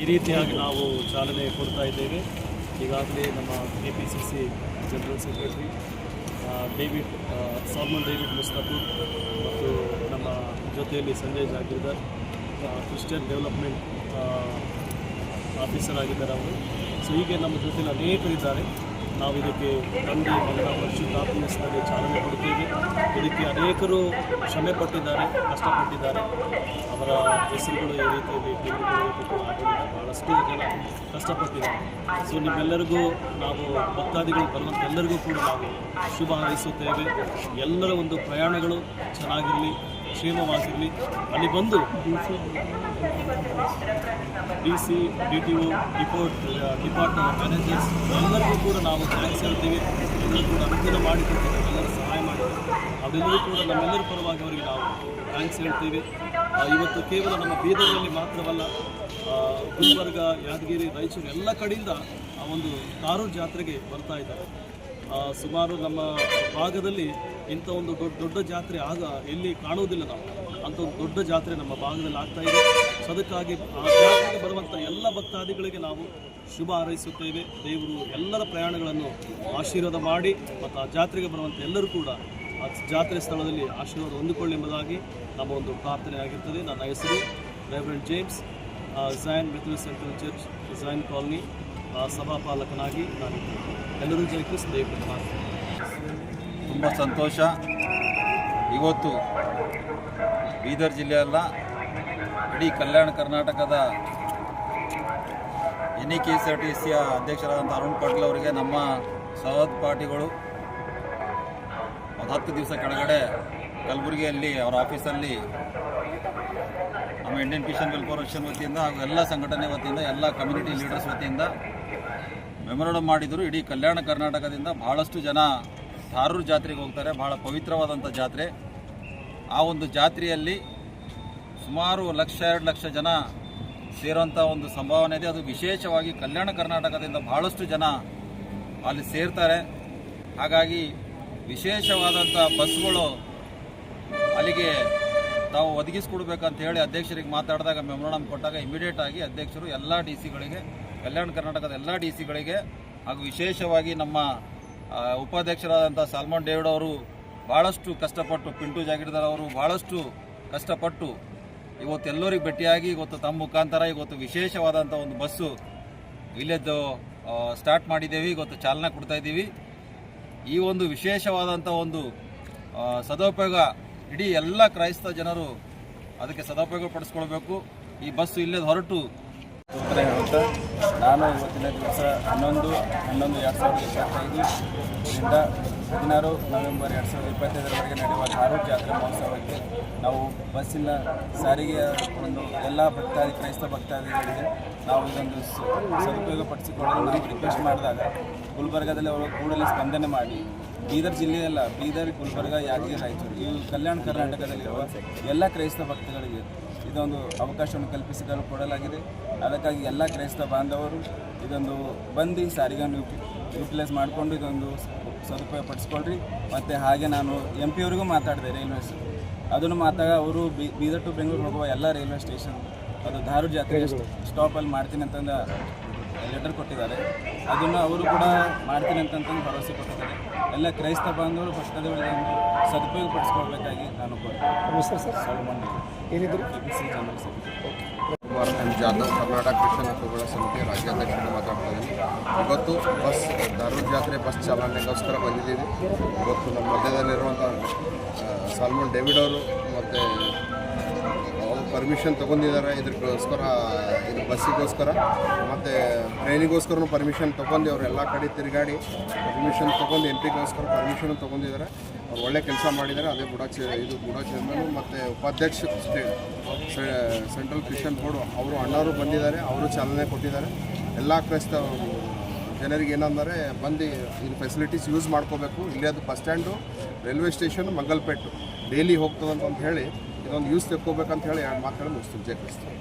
ಈ ರೀತಿಯಾಗಿ ನಾವು ಚಾಲನೆ ಕೊಡ್ತಾ ಇದ್ದೇವೆ. ಈಗಾಗಲೇ ನಮ್ಮ K P C C general secretary David Salman David Mustafur ಮತ್ತು ನಮ್ಮ ಜೊತೆಯಲ್ಲಿ Sanjay Jagirdar Christian development officer ಆಗಿದ್ದಾರೆ ಅವರು. ಸೊ, ಹೀಗೆ ನಮ್ಮ ಜೊತೆಯಲ್ಲಿ ಅನೇಕರಿದ್ದಾರೆ. ನಾವು ಇದಕ್ಕೆ ತಂದೆ ಮಗನ ಸ್ಥಳಕ್ಕೆ ಚಾಲನೆ ಕೊಡುತ್ತೇವೆ ಇದಕ್ಕೆ ಅನೇಕರು ಶ್ರಮೆ ಪಟ್ಟಿದ್ದಾರೆ, ಕಷ್ಟಪಟ್ಟಿದ್ದಾರೆ. ಅವರ ಹೆಸರುಗಳು ಈ ರೀತಿಯಲ್ಲಿ ತೆಗೆದುಕೊಳ್ಳಬೇಕು ಬಹಳಷ್ಟು ಜನ ಕಷ್ಟಪಟ್ಟಿದ್ದಾರೆ. ಸೊ ನಿಮ್ಮೆಲ್ಲರಿಗೂ ನಾವು ಭಕ್ತಾದಿಗಳು ಬರುವಂಥ ಎಲ್ಲರಿಗೂ ಕೂಡ ನಾವು ಶುಭ ಹಾರೈಸುತ್ತೇವೆ. ಎಲ್ಲರ ಒಂದು ಪ್ರಯಾಣಗಳು ಚೆನ್ನಾಗಿರಲಿ, ಕ್ಷೇಮವಾಗಿರಲಿ. ಅಲ್ಲಿ ಬಂದು D C, D T O, deport department managers, ಎಲ್ಲರಿಗೂ ಕೂಡ ನಾವು ಥ್ಯಾಂಕ್ಸ್ ಹೇಳ್ತೀವಿ. ಎಲ್ಲರೂ ಕೂಡ ಅನುಕೂಲ ಮಾಡಿಕೊಟ್ಟಿದ್ದಾರೆ. ಎಲ್ಲರೂ ಸಹಾಯ ಮಾಡಿದ್ದಾರೆ. ಅವರೆಲ್ಲರೂ ಕೂಡ ನಮ್ಮೆಲ್ಲರ ಪರವಾಗಿ ಅವರಿಗೆ ನಾವು ಥ್ಯಾಂಕ್ಸ್ ಹೇಳ್ತೀವಿ. ಇವತ್ತು ಕೇವಲ ನಮ್ಮ ಬೀದರ್ನಲ್ಲಿ ಮಾತ್ರವಲ್ಲ ಗುಲ್ಬರ್ಗ, ಯಾದಗಿರಿ, ರಾಯಚೂರು ಎಲ್ಲ ಕಡೆಯಿಂದ ಆ ಒಂದು ಕಾರು ಜಾತ್ರೆಗೆ ಬರ್ತಾ ಇದ್ದಾರೆ. ಸುಮಾರು ನಮ್ಮ ಭಾಗದಲ್ಲಿ ಇಂಥ ಒಂದು ದೊಡ್ಡ ದೊಡ್ಡ ಜಾತ್ರೆ ಆಗ ಎಲ್ಲಿ ಕಾಣುವುದಿಲ್ಲ ನಾವು. ಅಂಥ ಒಂದು ದೊಡ್ಡ ಜಾತ್ರೆ ನಮ್ಮ ಭಾಗದಲ್ಲಿ ಆಗ್ತಾ ಇದೆ. ಅದಕ್ಕಾಗಿ ಆ ಜಾತ್ರೆಗೆ ಬರುವಂಥ ಎಲ್ಲ ಭಕ್ತಾದಿಗಳಿಗೆ ನಾವು ಶುಭ ಹಾರೈಸುತ್ತೇವೆ. ದೇವರು ಎಲ್ಲರ ಪ್ರಯಾಣಗಳನ್ನು ಆಶೀರ್ವಾದ ಮಾಡಿ ಮತ್ತು ಆ ಜಾತ್ರೆಗೆ ಬರುವಂಥ ಎಲ್ಲರೂ ಕೂಡ ಆ ಜಾತ್ರೆ ಸ್ಥಳದಲ್ಲಿ ಆಶೀರ್ವಾದ ಹೊಂದಿಕೊಳ್ಳಿ ಎಂಬುದಾಗಿ ನಮ್ಮ ಒಂದು ಪ್ರಾರ್ಥನೆ ಆಗಿರ್ತದೆ. ನನ್ನ ಹೆಸರು ರೆವರೆಂಟ್ ಜೇಮ್ಸ್. ಝೈನ್ ಮೆಥಲ್ ಸೆಂಟ್ರಲ್ ಚರ್ಚ್ ಝಾಯನ್ ಕಾಲನಿ ಸಭಾಪಾಲಕನಾಗಿ ನಾನು ಎಲ್ಲರೂ ಜೈ ಕ್ರಿಸ್ ದೇವರು ತುಂಬ ಸಂತೋಷ. ಇವತ್ತು ಬೀದರ್ ಜಿಲ್ಲೆಯಲ್ಲ ಇಡೀ ಕಲ್ಯಾಣ ಕರ್ನಾಟಕದ N E K S R T ಸಿಯ ಅಧ್ಯಕ್ಷರಾದಂಥ ಅರುಣ್ ಪಾಟೀಲ್ ಅವರಿಗೆ ನಮ್ಮ ಸಹೋದ್ಪಾಠಿಗಳು ಒಂದು ಹತ್ತು ದಿವಸ ಕೆಳಗಡೆ ಕಲಬುರಗಿಯಲ್ಲಿ ಅವರ ಆಫೀಸಲ್ಲಿ ನಮ್ಮ ಇಂಡಿಯನ್ ಕಿಶನ್ ವೆಲ್ಫೇರ್ ವತಿಯಿಂದ ಹಾಗೂ ಎಲ್ಲ ಸಂಘಟನೆ ವತಿಯಿಂದ, ಎಲ್ಲ ಕಮ್ಯುನಿಟಿ ಲೀಡರ್ಸ್ ವತಿಯಿಂದ ಮೆಮೊರಂಡಮ್ ಮಾಡಿದರು. ಇಡೀ ಕಲ್ಯಾಣ ಕರ್ನಾಟಕದಿಂದ ಬಹಳಷ್ಟು ಜನ ಧಾರೂರು ಜಾತ್ರೆಗೆ ಹೋಗ್ತಾರೆ. ಬಹಳ ಪವಿತ್ರವಾದಂಥ ಜಾತ್ರೆ. ಆ ಒಂದು ಜಾತ್ರೆಯಲ್ಲಿ ಸುಮಾರು ಲಕ್ಷ, ಎರಡು ಲಕ್ಷ ಜನ ಸೇರುವಂಥ ಒಂದು ಸಂಭಾವನೆ ಇದೆ. ಅದು ವಿಶೇಷವಾಗಿ ಕಲ್ಯಾಣ ಕರ್ನಾಟಕದಿಂದ ಬಹಳಷ್ಟು ಜನ ಅಲ್ಲಿ ಸೇರ್ತಾರೆ. ಹಾಗಾಗಿ ವಿಶೇಷವಾದಂಥ ಬಸ್ಗಳು ಅಲ್ಲಿಗೆ ತಾವು ಒದಗಿಸ್ಕೊಡ್ಬೇಕಂತ ಹೇಳಿ ಅಧ್ಯಕ್ಷರಿಗೆ ಮಾತಾಡಿದಾಗ ಮೆಮೊರಂಡಮ್ ಕೊಟ್ಟಾಗ ಇಮಿಡಿಯೇಟ್ ಆಗಿ ಅಧ್ಯಕ್ಷರು ಎಲ್ಲ ಡಿ ಸಿಗಳಿಗೆ ಕಲ್ಯಾಣ ಕರ್ನಾಟಕದ ಎಲ್ಲ ಡಿ ಸಿಗಳಿಗೆ ಹಾಗೂ ವಿಶೇಷವಾಗಿ ನಮ್ಮ ಉಪಾಧ್ಯಕ್ಷರಾದಂಥ ಸಾಲ್ಮನ್ ಡೇವಿಡ್ ಅವರು ಭಾಳಷ್ಟು ಕಷ್ಟಪಟ್ಟು, ಪಿಂಟು ಜಾಗೀರ್ದಾರ್ ಅವರು ಭಾಳಷ್ಟು ಕಷ್ಟಪಟ್ಟು ಇವತ್ತು ಎಲ್ಲರಿಗೆ ಭೇಟಿಯಾಗಿ, ಇವತ್ತು ತಮ್ಮ ಮುಖಾಂತರ ಇವತ್ತು ವಿಶೇಷವಾದಂಥ ಒಂದು ಬಸ್ಸು ಇಲ್ಲದ್ದು ಸ್ಟಾರ್ಟ್ ಮಾಡಿದ್ದೇವೆ, ಇವತ್ತು ಚಾಲನೆ ಕೊಡ್ತಾ ಇದ್ದೀವಿ. ಈ ಒಂದು ವಿಶೇಷವಾದಂಥ ಒಂದು ಸದುಪಯೋಗ ಇಡೀ ಎಲ್ಲ ಕ್ರೈಸ್ತ ಜನರು ಅದಕ್ಕೆ ಸದುಪಯೋಗ ಪಡಿಸ್ಕೊಳ್ಬೇಕು. ಈ ಬಸ್ಸು ಇಲ್ಲದ ಹೊರಟು. ಉತ್ತರ ಹೇಳುತ್ತಾ, ನಾನು ಇವತ್ತಿನ ದಿವಸ ಹನ್ನೊಂದು ಹನ್ನೊಂದು ಎರಡು ಸಾವಿರದ ಇಪ್ಪತ್ತೈದರಿಂದ ಹದಿನಾರು ನವೆಂಬರ್ ಎರಡು ಸಾವಿರದ ಇಪ್ಪತ್ತೈದರವರೆಗೆ ನಡೆಯುವ ಧಾರವಾಡ ಜಾತ್ರಾ ಮಹೋತ್ಸವಕ್ಕೆ ನಾವು ಬಸ್ಸಿನ ಸಾರಿಗೆಯ ಒಂದು ಎಲ್ಲ ಭಕ್ತಾದಿ, ಕ್ರೈಸ್ತ ಭಕ್ತಾದಿಗಳಿಗೆ ನಾವು ಇದೊಂದು ಸದುಪಯೋಗ ಪಡಿಸಿಕೊಳ್ಳಲು ನಾವು ರಿಕ್ವೆಸ್ಟ್ ಮಾಡಿದಾಗ ಗುಲ್ಬರ್ಗಾದಲ್ಲಿ ಅವರು ಕೂಡಲೇ ಸ್ಪಂದನೆ ಮಾಡಿ, ಬೀದರ್ ಜಿಲ್ಲೆಯಲ್ಲ ಬೀದರ್, ಗುಲ್ಬರ್ಗ, ಯಾದಗಿರಿ, ರಾಯಚೂರು ಈ ಕಲ್ಯಾಣ ಕರ್ನಾಟಕದಲ್ಲಿರುವ ಎಲ್ಲ ಕ್ರೈಸ್ತ ಭಕ್ತಗಳಿಗೆ ಇದೊಂದು ಅವಕಾಶವನ್ನು ಕಲ್ಪಿಸಿಕೊಳ್ಳಲು ಕೊಡಲಾಗಿದೆ. ಅದಕ್ಕಾಗಿ ಎಲ್ಲ ಕ್ರೈಸ್ತ ಬಾಂಧವರು ಇದೊಂದು ಬಂದು ಸಾರಿಗೆಯನ್ನು ಯುಟಿಲೈಸ್ ಮಾಡಿಕೊಂಡು ಇದೊಂದು ಸದುಪಯೋಗ ಪಡಿಸ್ಕೊಳ್ರಿ. ಮತ್ತು ಹಾಗೆ ನಾನು ಎಂ ಪಿ ಅವರಿಗೂ ಮಾತಾಡಿದೆ ರೈಲ್ವೇಸ್ ಅದನ್ನು ಮಾತಾಗ ಅವರು ಬಿ ಬೀದರ್ ಟು ಬೆಂಗಳೂರು ಹೋಗುವ ಎಲ್ಲ ರೈಲ್ವೆ ಸ್ಟೇಷನ್ ಅದು ದಾರು ಜಾತ್ರೆ ಸ್ಟಾಪಲ್ಲಿ ಮಾಡ್ತೀನಿ ಅಂತಂದು ಲೆಟರ್ ಕೊಟ್ಟಿದ್ದಾರೆ. ಅದನ್ನು ಅವರು ಕೂಡ ಮಾಡ್ತೀನಿ ಅಂತಂತಂದು ಭರವಸೆ ಕೊಟ್ಟಿದ್ದಾರೆ. ಎಲ್ಲ ಕ್ರೈಸ್ತ ಬಾಂಧವರು ಭಕ್ತದವರಿಗೆ ಸದುಪಯೋಗ ಪಡಿಸ್ಕೊಳ್ಬೇಕಾಗಿ ನಾನು ಸರ್. ಏನಿದ್ರು? K P C general secretary Kumar M Jadhav, Karnataka Christian ಹಕ್ಕುಗಳ ಸಮಿತಿ ರಾಜ್ಯಾಧ್ಯಕ್ಷರು ಮಾತಾಡ್ತಾ ಇದ್ದೀನಿ ಇವತ್ತು ಬಸ್ ಧಾರವಾಡ ಜಾತ್ರೆ ಬಸ್ ಚಾಲನೆಗೋಸ್ಕರ ಬಂದಿದ್ದೀವಿ. ಇವತ್ತು ನಮ್ಮ ಮಧ್ಯದಲ್ಲಿರುವಂಥ ಸಾಲ್ಮನ್ ಡೇವಿಡ್ ಅವರು ಮತ್ತು ಪರ್ಮಿಷನ್ ತೊಗೊಂಡಿದ್ದಾರೆ ಇದಕ್ಕೋಸ್ಕರ ಇದು ಬಸ್ಸಿಗೋಸ್ಕರ, ಮತ್ತು ಟ್ರೈನಿಗೋಸ್ಕರನೂ ಪರ್ಮಿಷನ್ ತೊಗೊಂಡು ಅವರು ಎಲ್ಲ ಕಡೆ ತಿರುಗಾಡಿ ಪರ್ಮಿಷನ್ ತೊಗೊಂಡು ಎಂ ಪಿಗೋಸ್ಕರ ಪರ್ಮಿಷನ್ ತೊಗೊಂಡಿದ್ದಾರೆ. ಅವ್ರು ಒಳ್ಳೆ ಕೆಲಸ ಮಾಡಿದ್ದಾರೆ. ಅದೇ ಬುಡ ಚೇ ಇದು ಬುಡಾ ಚೇರ್ಮನ್ ಮತ್ತು ಉಪಾಧ್ಯಕ್ಷ ಸೆಂಟ್ರಲ್ ಕ್ರಿಶ್ಚಿಯನ್ ಬೋರ್ಡು ಅವರು ಅಣ್ಣವರು ಬಂದಿದ್ದಾರೆ. ಅವರು ಚಾಲನೆ ಕೊಟ್ಟಿದ್ದಾರೆ. ಎಲ್ಲ ಕ್ರೈಸ್ತ ಜನರಿಗೆ ಏನಂದರೆ, ಬಂದು ಇಲ್ಲಿ ಫೆಸಿಲಿಟೀಸ್ ಯೂಸ್ ಮಾಡ್ಕೋಬೇಕು. ಇಲ್ಲಿ ಅದು bus stand, railway station, Mangalpet. Daily ಹೋಗ್ತದಂತ ಹೇಳಿ ಇದೊಂದು ಯೂಸ್ ತೆಕ್ಕೋಬೇಕಂತ ಹೇಳಿ ಎರಡು ಮಾತುಗಳನ್ನು ಮುಗಿಸ್ತೀನಿ. ಜಯ ಕ್ರಿಸ್ತ.